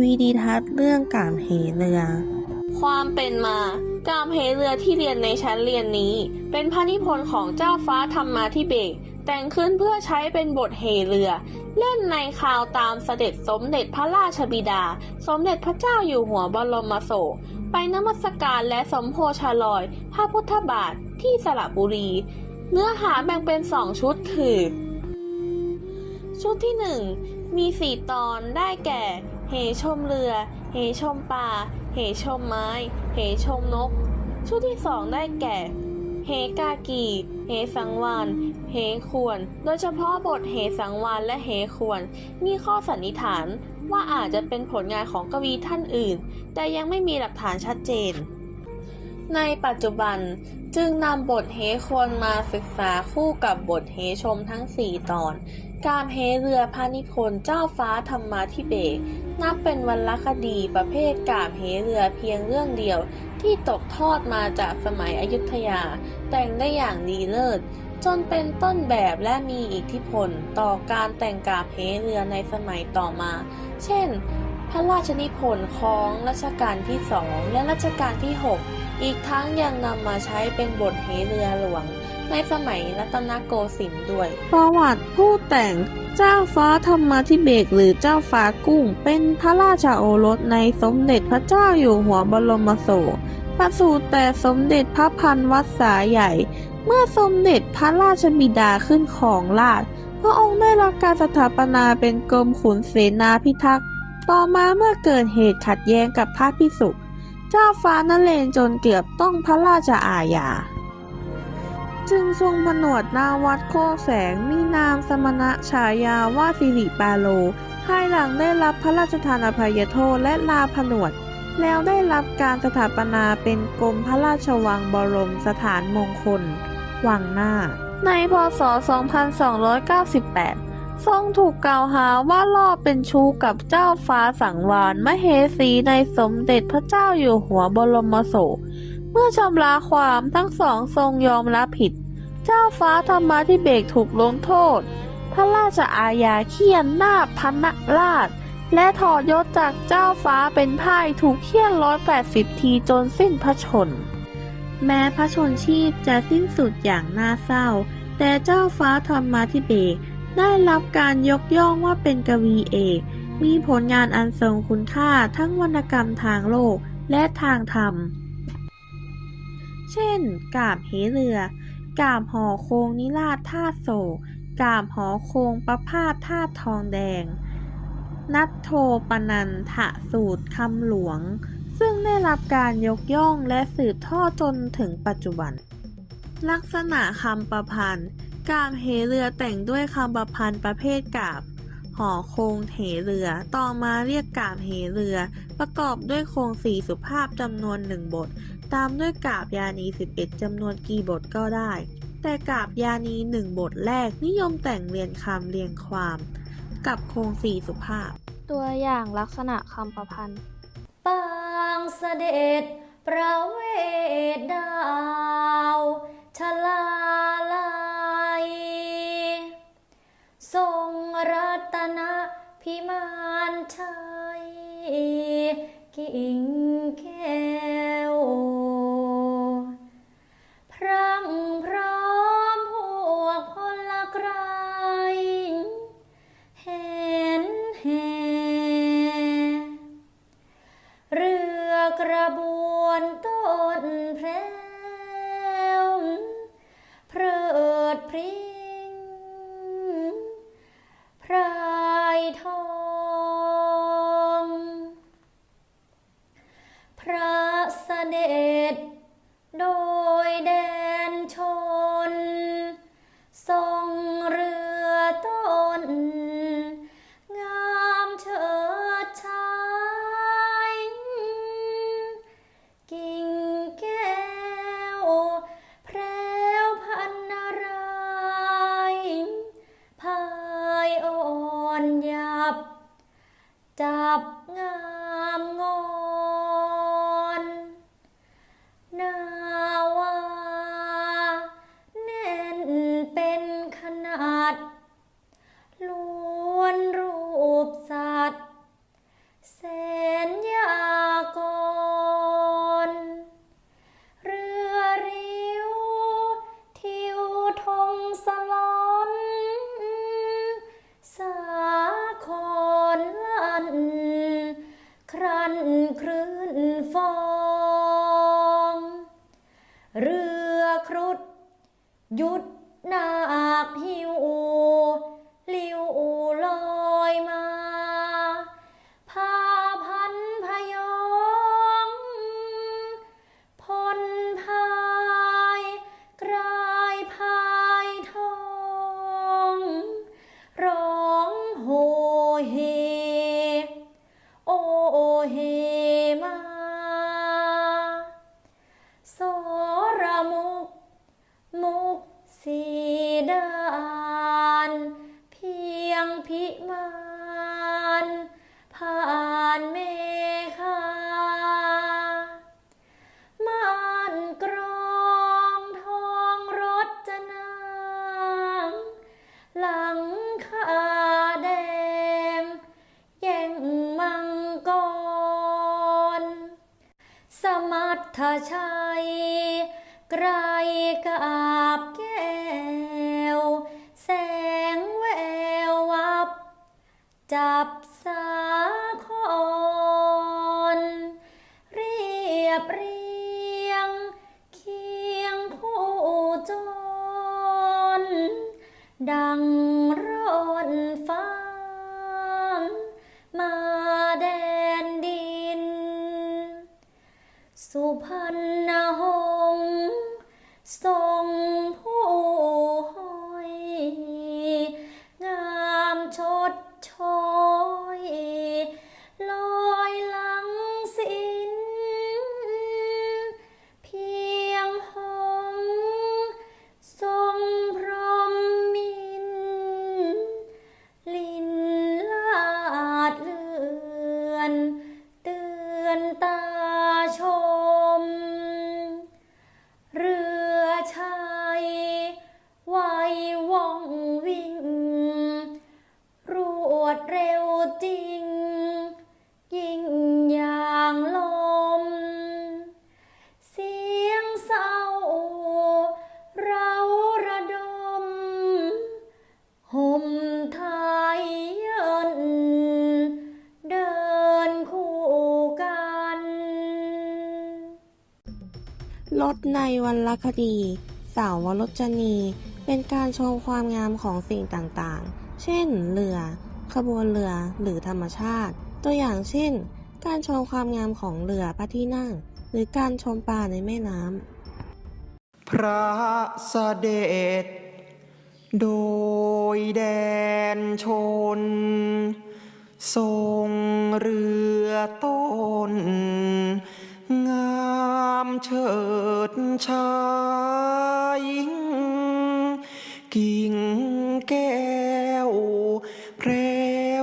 วีดีทัศน์เรื่องกามเหเรือ ความเป็นมากามเหเรือที่เรียนในชั้นเรียนนี้ เป็นพระนิพนธ์ของเจ้าฟ้าธรรมาธิเบศรแต่งขึ้นเพื่อใช้เป็นบทเหเรือ เล่นในคราวตามเสด็จสมเด็จพระราชบิดา สมเด็จพระเจ้าอยู่หัวบรมโศกไปนมัสการและสมโพชาลอย พระพุทธบาทที่สระบุรี เนื้อหาแบ่งเป็นสองชุดคือ ชุดที่หนึ่งมีสี่ตอนได้แก่ เหชมเรือ เหชมป่า เหชมไม้ เหชมนก ชุดที่สองได้แก่ เหกากี เหสังวาน เหควรโดยเฉพาะบทเหสังวานและเหควรมีข้อสันนิษฐานว่าอาจจะเป็นผลงานของกวีท่านอื่น แต่ยังไม่มีหลักฐานชัดเจน ในปัจจุบันจึงนำบทเฮควรมาศึกษาคู่กับบทเฮชมทั้ง 4 ตอน การเฮเรือพระนิพนธ์เจ้าฟ้าธรรมาธิเบศรนับเป็นวรรณคดีประเภทกาบเฮเรือเพียงเรื่องเดียว ที่ตกทอดมาจากสมัยอยุธยา แต่งได้อย่างดีเลิศ จนเป็นต้นแบบและมีอิทธิพลต่อการแต่งกาบเฮเรือในสมัยต่อมา เช่น พระราชนิพนธ์ของรัชกาลที่สองและรัชกาลที่ 6 อีกทั้งยังนำมาใช้เป็นบทเหเรือหลวง ในสมัยรัตนโกสินทร์ด้วย ประวัติผู้แต่งเจ้าฟ้าธรรมาธิเบศรหรือเจ้าฟ้ากุ้ง เป็นพระราชาโอรสในสมเด็จพระเจ้าอยู่หัวบรมโศกประสูติแต่สมเด็จพระพันวัดสาใหญ่ เมื่อสมเด็จพระราชบิดาขึ้นของราชพระองค์ได้รับการสถาปนาเป็นกรมขุนเสนาพิทักษ์ ต่อมาเมื่อเกิดเหตุขัดแย้งกับพระพิสุเจ้าฟ้านเรศวรจนเกือบต้องพระราชอาญา จึงทรงผนวดนาวัดโคแสงมีนามสมณะฉายาว่าสิริปาโล ภายหลังได้รับพระราชทานอภัยโทษและลาผนวด แล้วได้รับการสถาปนาเป็นกรมพระราชวังบรมสถานมงคล วังหน้า ในพศ 2298ทรงถูกกล่าวหาว่าล่อเป็นชู้กับเจ้าฟ้าสังวานมเหสีในสมเด็จพระเจ้าอยู่หัวบรมโศก เมื่อชำระความทั้งสองทรงยอมรับผิด เจ้าฟ้าธรรมาธิเบศรถูกลงโทษ พระราชอาญาเคี่ยนหน้าพันราช และถอดยศจากเจ้าฟ้าเป็นพ่ายถูกเคี่ยนร้อยแปดสิบทีจนสิ้นพระชน แม้พระชนชีพจะสิ้นสุดอย่างน่าเศร้า แต่เจ้าฟ้าธรรมาธิเบศรได้รับการยกย่องว่าเป็นกวีเอก มีผลงานอันทรงคุณค่าทั้งวรรณกรรมทางโลกและทางธรรม เช่น กาบเหเรือกาบหอโคงนิราชท่าตุโศกกาบหอโคงประพาสท่าตุทองแดง นัทโทปนันทะสูตรคำหลวง ซึ่งได้รับการยกย่องและสืบทอดจนถึงปัจจุบัน ลักษณะคำประพันธ์ กาบเหเรือแต่งด้วยคำประพันธ์ประเภทกาบหอโคงเหเรือ ต่อมาเรียกกาบเหเรือ ประกอบด้วยโครงสี่สุภาพจำนวนหนึ่งบท ตามด้วยกาบยานี 11 จำนวนกี่บทก็ได้ แต่กาบยานีหนึ่งบทแรกนิยมแต่งเรียนคำเรียงความ กับโครงสี่สุภาพ ตัวอย่างลักษณะคำประพันธ์ ปางเสด็จ ประเวทดาวชลาลัยทรงรัตนพิมานชัยกิ่งแก้ว ไทรง รถในวันลคดี สาววรจนี เป็นการโชว์ความงามของสิ่งต่างๆ เช่น เรือ ขบวนเรือ หรือธรรมชาติ ตัวอย่างเช่น การโชว์ความงามของเรือพระที่นั่ง หรือการชมปลาในแม่น้ำ พระเสด็จ โดยแดนชน ทรงเรือต้น เฉิดชายกิ่งแก้วแพร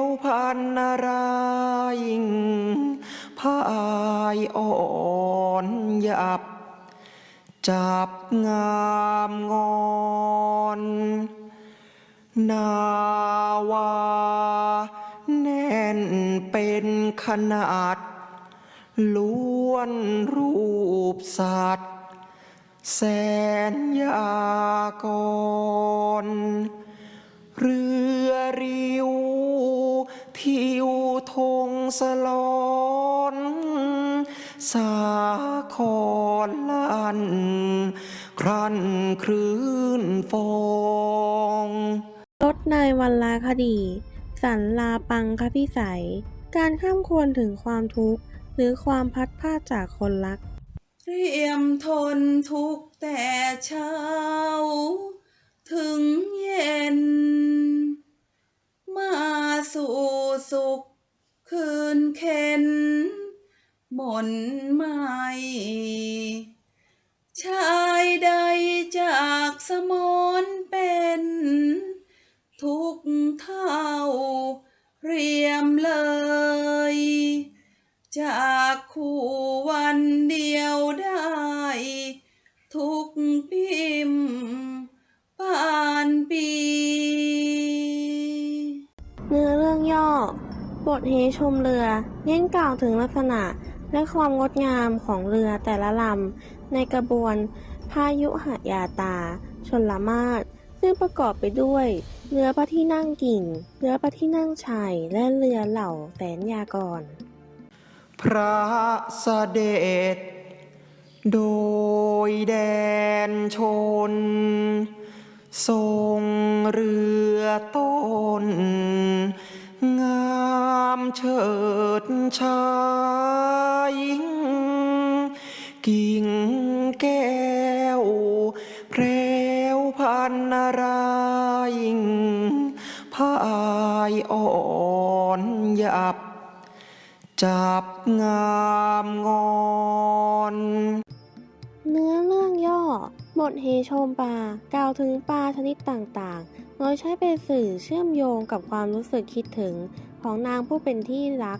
วพันนารายพายอ่อนหยับ จับงามงอน นาวา แน่นเป็นขนาด ล้วนรูปสัตว์แสนยากร เรือริว ทิวทงสลอนสาครลัน ครันคลื่นฟองรถในวันลาคดี สันลาปังคพิสัย การข้ามควรถึงความทุกข์ หรือความพัดพลาจากคนรัก เตรียมทนทุกแต่เช้า ถึงเย็น มาสู่สุขคืนเข็นหม่นไม่ชายใดจากสมนเป็น ทุกเท่าเรียมเลย จากคู่วันเดียวได้ ทุกพิมพ์ปานปีเนื้อเรื่องย่อ บทเฮชมเรือเน้นกล่าวถึงลักษณะและความงดงามของเรือแต่ละลำในกระบวนพายุหยาตา ชนละมาศซึ่งประกอบไปด้วย เรือพระที่นั่งกิ่ง เรือพระที่นั่งชัย และเรือเหล่าแสนยากร พระเสด็จ โดยแดนชน ทรงเรือต้น งามเฉิดชายกิ่งแก้วแพรวพันนารายพายอ่อนหยับ จับงามงอน เนื้อเรื่องย่อ บทเฮโชมปลากล่าวถึงปลาชนิดต่างๆ โดยใช้เป็นสื่อเชื่อมโยงกับความรู้สึกคิดถึงของนางผู้เป็นที่รัก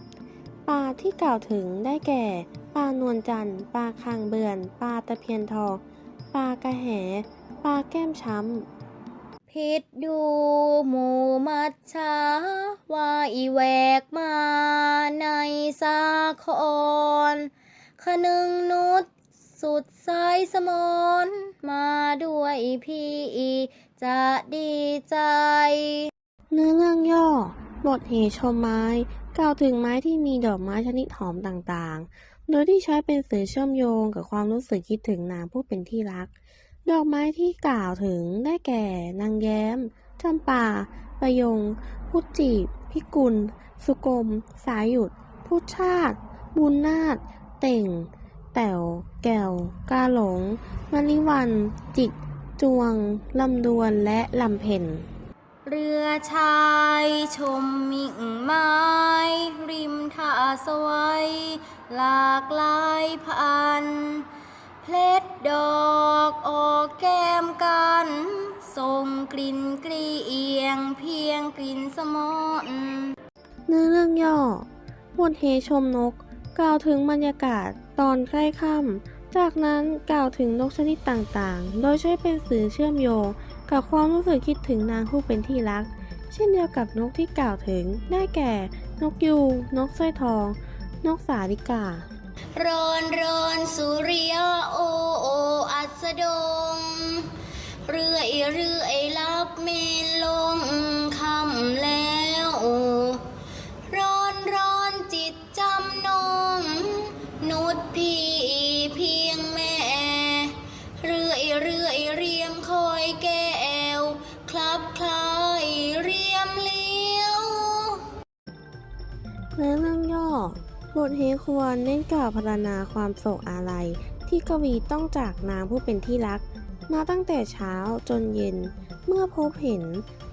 ปลาที่กล่าวถึงได้แก่ ปลานวลจันทร์ ปลาคางเบือน ปลาตะเพียนทอง ปลากระแห ปลาแก้มช้ำ ผิดดูหมูมัดชาว่าอีแวกมาในสาครขนึงนุษสุดสายสมนมาด้วยพี่จะดีใจ เนื้อเรื่องย่อบทเหชมไม้กล่าวถึงไม้ที่มีดอกไม้ชนิดหอมต่างๆ โดยที่ใช้เป็นสื่อเชื่อมโยงกับความรู้สึกคิดถึงนางผู้เป็นที่รัก ดอกไม้ที่กล่าวถึงได้แก่ นางแย้มจำปาประยง พุทจีบ พิกุล สุกรมสายหยุด พุทชาติ บุญนาถเต่ง แต๋ว แก้ว กาหลงมะลิวัน จิก จวง ลำดวนและลำเพ็ญเรือชายชมมิ่งไม้ ริมท่าสวย หลากหลายพัน เพลดดอกออกแก้มกันส่งกลิ่นเกลียงเพียงกลิ่นสมอนเนื้อเรื่องย่อบทเฮชมนก กล่าวถึงบรรยากาศตอนใกล้ค่ำจากนั้นกล่าวถึงนกชนิดต่างๆ โดยใช้เป็นสื่อเชื่อมโยงกับความรู้สึกคิดถึงนางผู้เป็นที่รัก เช่นเดียวกับนกที่กล่าวถึงได้แก่ นกยูงนกสร้อยทอง นกสาลิกา ร้อนร้อนสุริยะโอโออัสดง เรื่อยเรื่อยลับเมนลงคำแล้วร้อนร้อนจิตจำนง นุดพี่เพียงแม่ เรื่อยเรื่อยเรียมคอยแก้ว คลับคลายเรียมเลี้ยวเนื้อเรื่องย่อ บทเฮควรเน้นกล่าวพรรณนาความโศกอาลัย ที่กวีต้องจากนางผู้เป็นที่รัก มาตั้งแต่เช้าจนเย็น เมื่อพบเห็น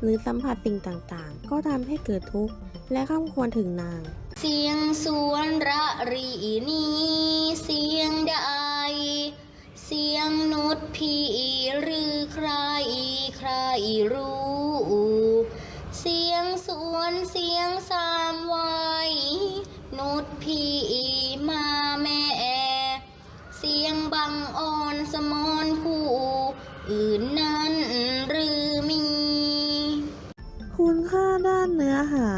หรือสัมผัสสิ่งต่างๆ ก็ทำให้เกิดทุกข์ และข้ามควรถึงนาง เสียงสวนระรีนี้ เสียงใด เสียงนุดพีหรือใครใครรู้ เสียงสวนเสียงสามวัย นุดพี่มาแม่เสียงบังอ่อนสมอนผู้ อื่นนั้นหรือมี คุณค่าด้านเนื้อหา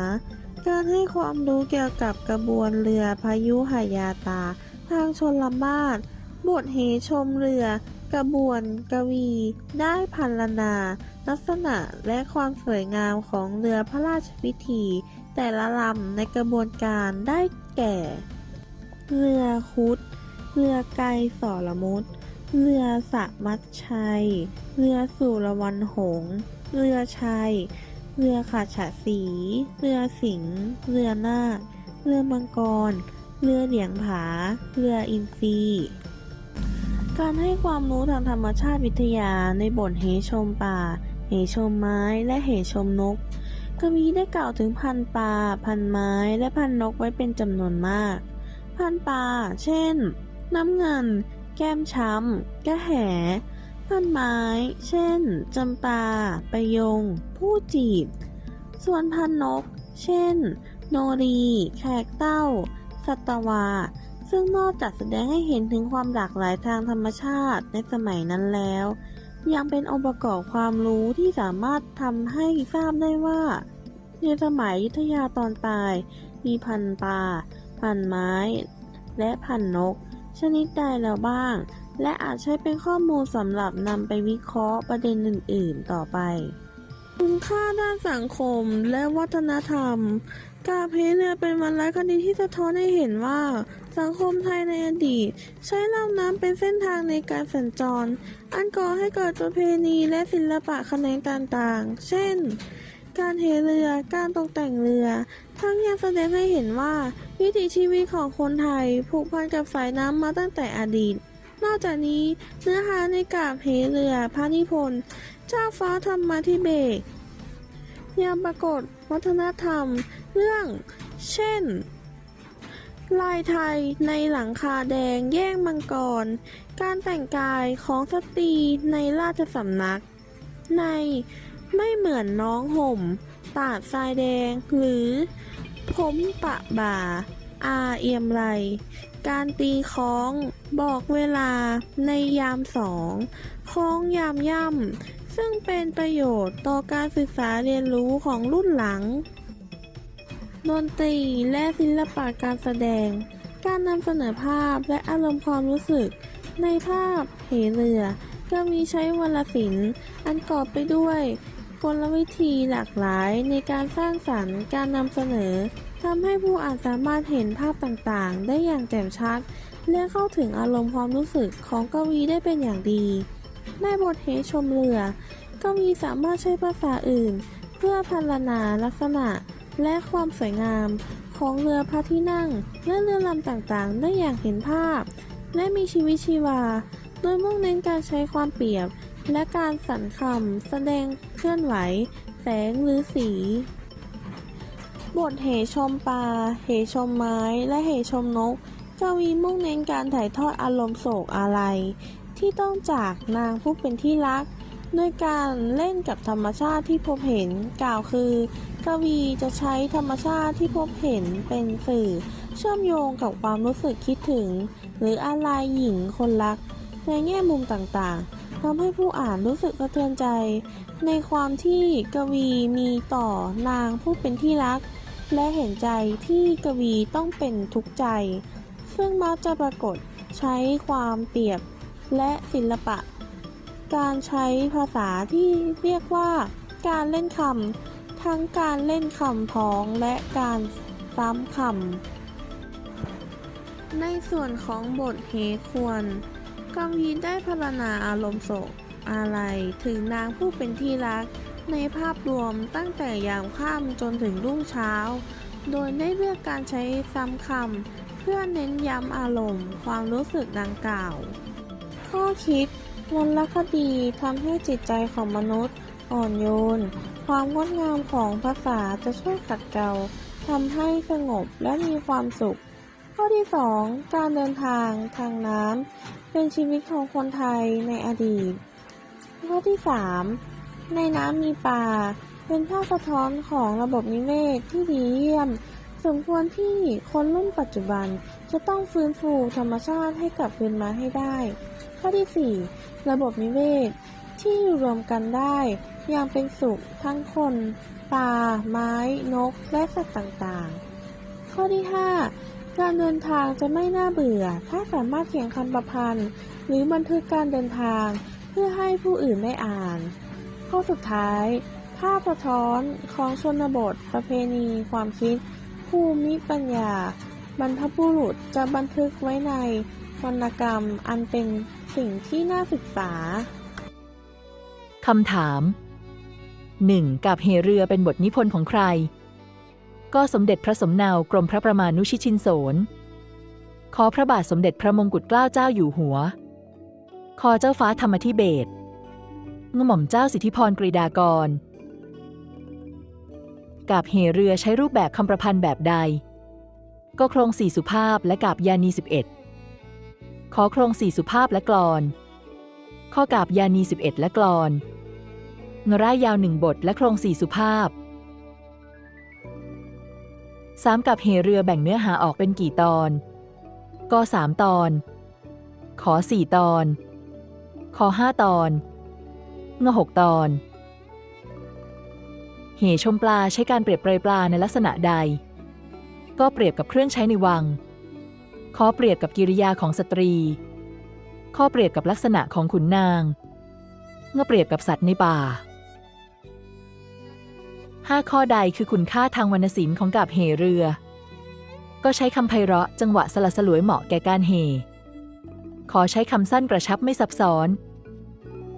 การให้ความรู้เกี่ยวกับกระบวนเรือพายุหายาตา ทางชนละมาศบทเหชมเรือกระบวนกวี ได้พันลนา ลักษณะและความสวยงามของเรือพระราชพิธี แต่ละลำในกระบวนการได้แก่ เรือคุด เรือไกรสรมุตเรือสะมัดชัย เรือสุรวันหง เรือชัย เรือขาฉะสี เรือสิงห์ เรือนาค เรือมังกร เรือเหลียงผา เรืออินทรี การให้ความรู้ทางธรรมชาติวิทยาในบทเหชมป่า เหชมไม้ และเหชมนก กวีได้กล่าวถึงพันปลา พันไม้ และพันนกไว้เป็นจำนวนมาก พันปลา เช่น น้ำเงิน แก้มช้ำกระแห พันไม้ เช่น จำปา ประยง ผู้จีบ ส่วนพันนก เช่น โนรี แขกเต้า สัตวา ซึ่งนอกจากแสดงให้เห็นถึงความหลากหลายทางธรรมชาติในสมัยนั้นแล้ว ยังเป็นองค์ประกอบความรู้ที่สามารถทำให้ทราบได้ว่า ในสมัยยุทธยาตอนปลาย มีพันปลา พันไม้ และพันนก ชนิดใดแล้วบ้าง และอาจใช้เป็นข้อมูลสำหรับนำไปวิเคราะห์ประเด็นอื่น ๆ ต่อไป คุณค่าด้านสังคมและวัฒนธรรม กาเพเรือเป็นวรรณคดีที่สะท้อนให้เห็นว่า สังคมไทยในอดีต ใช้ลำน้ำเป็นเส้นทางในการสัญจร อันก่อให้เกิดประเพณีและศิลปะแขนงต่างๆ เช่น การเทเรือ การตกแต่งเรือ ทั้งยังแสดงให้เห็นว่า วิถีชีวิตของคนไทยผูกพันกับสายน้ำมาตั้งแต่อดีต นอกจากนี้เนื้อหาในกาบเหเรือพระนิพนธ์เจ้าฟ้าธรรมาธิเบศรยังปรากฏวัฒนธรรม เรื่อง เช่น ลายไทยในหลังคาแดงแย่งมังกร การแต่งกายของสตรีในราชสำนัก ในไม่เหมือนน้องห่ม ตาดทรายแดงหรือ ผมปะบ่า อาเอียมไร การตีคล้อง บอกเวลาในยามสองคล้องยามย่ำซึ่งเป็นประโยชน์ต่อการศึกษาเรียนรู้ของรุ่นหลัง ดนตรีและศิลปะการแสดง การนำเสนอภาพและอารมณ์ความรู้สึก ในภาพเหเรือ ก็มีใช้วรรณศิลป์อันกอบไปด้วยกลวิธีหลากหลายในการสร้างสรรค์การนำเสนอทำให้ผู้อ่านสามารถเห็นภาพต่างๆ ได้อย่างแจ่มชัด และเข้าถึงอารมณ์ความรู้สึกของกวีได้เป็นอย่างดี ในบทเหชมเรือ กวีสามารถใช้ภาษาอื่น เพื่อพรรณนาลักษณะ และความสวยงามของเรือพระที่นั่ง และเรือลำต่างๆ ได้อย่างเห็นภาพ และมีชีวิตชีวา โดยมุ่งเน้นการใช้ความเปรียบ และการสรรคำแสดงเคลื่อนไหว แสงหรือสี บทเหชมปลาเหชมไม้ และเหชมนกกวีมุ่งเน้นการถ่ายทอดอารมณ์โศกอาลัยที่ต้องจากนางผู้เป็นที่รัก โดยการเล่นกับธรรมชาติที่พบเห็นกล่าวคือ กวีจะใช้ธรรมชาติที่พบเห็นเป็นสื่อ เชื่อมโยงกับความรู้สึกคิดถึง หรืออะไรหญิงคนรัก ในแง่มุมต่างๆทำให้ผู้อ่านรู้สึกกระเทือนใจ ในความที่กวีมีต่อนางผู้เป็นที่รัก และเห็นใจที่กวีต้องเป็นทุกข์ใจ ซึ่งมักจะปรากฏใช้ความเปรียบและศิลปะ การใช้ภาษาที่เรียกว่าการเล่นคำทั้งการเล่นคำพ้องและการซ้ำคำในส่วนของบทเฮควรกวีได้พรรณนาอารมณ์โศกอาลัยถึงนางผู้เป็นที่รัก ในภาพรวมตั้งแต่ยามค่ำจนถึงรุ่งเช้า โดยได้เลือกการใช้ซ้ำคำเพื่อเน้นย้ำอารมณ์ความรู้สึกดังกล่าว ข้อคิด วรรณคดีทำให้จิตใจของมนุษย์อ่อนโยน ความงดงามของภาษาจะช่วยขัดเกลาทำให้สงบและมีความสุข ข้อที่ 2 การเดินทางทางน้ำเป็นชีวิตของคนไทยในอดีต ข้อที่ 3 ในน้ำมีปลาเป็นภาพสะท้อนของระบบนิเวศที่ดีเยี่ยม สมควรที่คนรุ่นปัจจุบันจะต้องฟื้นฟูธรรมชาติให้กลับคืนมาให้ได้ ข้อที่ 4 ระบบนิเวศ ที่อยู่รวมกันได้อย่างเป็นสุขทั้งคนปลาไม้ นก และสัตว์ต่างๆ ข้อที่ 5 การเดินทางจะไม่น่าเบื่อ ถ้าสามารถเขียนคำประพันธ์ หรือบันทึกการเดินทาง เพื่อให้ผู้อื่นได้อ่าน ข้อสุดท้าย ภาพสะท้อนของชนบท ประเพณี ความคิด ภูมิปัญญา บรรพบุรุษจะบันทึกไว้ในวรรณกรรมอันเป็นสิ่งที่น่าศึกษาคำถาม 1. กับเหเรือเป็นบทนิพนธ์ของใคร ก็สมเด็จพระสมนาวกรมพระประมาณุชิชินโสน ขอพระบาทสมเด็จพระมงกุฎเกล้าเจ้าอยู่หัวคอเจ้าฟ้าธรรมธิเบศงหม่อมเจ้าสิทธิพรกรีดากร กาบเหเรือใช้รูปแบบคำประพันธ์แบบใด ก็โครงสี่สุภาพและกาบยานี11 ขอโครงสี่สุภาพและกลอน ข้อกาบยานี11 และกลอนงร่ายยาวหนึ่งบทและโครงสี่สุภาพสามกับเหเรือแบ่งเนื้อหาออกเป็นกี่ตอนก็สามตอน ขอสี่ตอน ขอห้าตอนงหกตอน เหชมปลาใช้การเปรียบเปรยปลาในลักษณะใด ก็เปรียบกับเครื่องใช้ในวัง ข้อเปรียบกับกิริยาของสตรี ข้อเปรียบกับลักษณะของขุนนาง เมื่อเปรียบกับสัตว์ในป่าห้าข้อใดคือคุณค่าทางวรรณศิลป์ของกาบเหเรือ ก็ใช้คำไพเราะจังหวะสลัดสลวยเหมาะแก่การเห ขอใช้คำสั้นกระชับไม่ซับซ้อน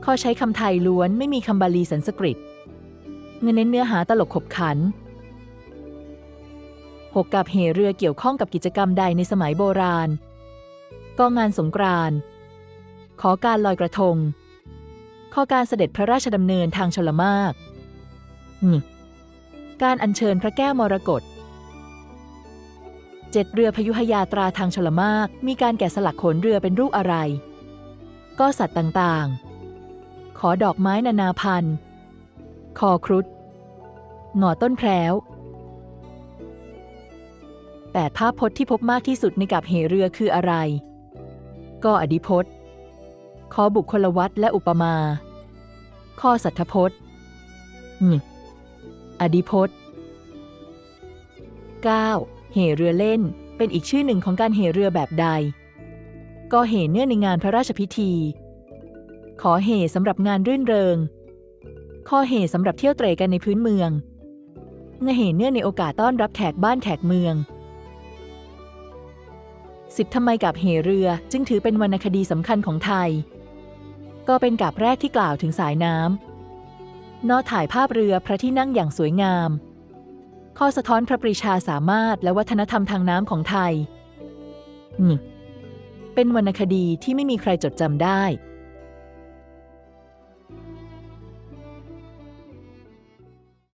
ข้อใช้คำไทยล้วนไม่มีคำบาลีสันสกฤต เงินเน้นเนื้อหาตลกขบขันหกกับเหเรือเกี่ยวข้องกับกิจกรรมใดในสมัยโบราณก็งานสงกรานต์ขอการลอยกระทง ข้อการเสด็จพระราชดำเนินทางชลมากอืมการอัญเชิญพระแก้วมรกตเจ็ดเรือพยุหยาตราทางชลมาก มีการแกะสลักขนเรือเป็นรูปอะไร ก็สัตว์ต่างๆ ขอดอกไม้นานาพันธุ์ คอครุฑหงอต้นแพรวแปดภาพพจน์ที่พบมากที่สุดในกับเหเรือคืออะไร ก็อดิพจน์ขอบุคคลวัตและอุปมา ข้อสัทธพจน์อืมอดิพจน์ 9. เหเรือเล่น เป็นอีกชื่อหนึ่งของการเหเรือแบบใด ก็เหเนื่องในงานพระราชพิธี ขอเหสำหรับงานรื่นเริง ข้อเหสำหรับเที่ยวเตร่กันในพื้นเมืองเงเหเนื่องในโอกาสต้อนรับแขกบ้านแขกเมืองสิบทำไมกับเหเรือจึงถือเป็นวรรณคดีสำคัญของไทย ก็เป็นกับแรกที่กล่าวถึงสายน้ำนอถ่ายภาพเรือพระที่นั่งอย่างสวยงาม ข้อสะท้อนพระปรีชาสามารถและวัฒนธรรมทางน้ำของไทย เป็นวรรณคดีที่ไม่มีใครจดจำได้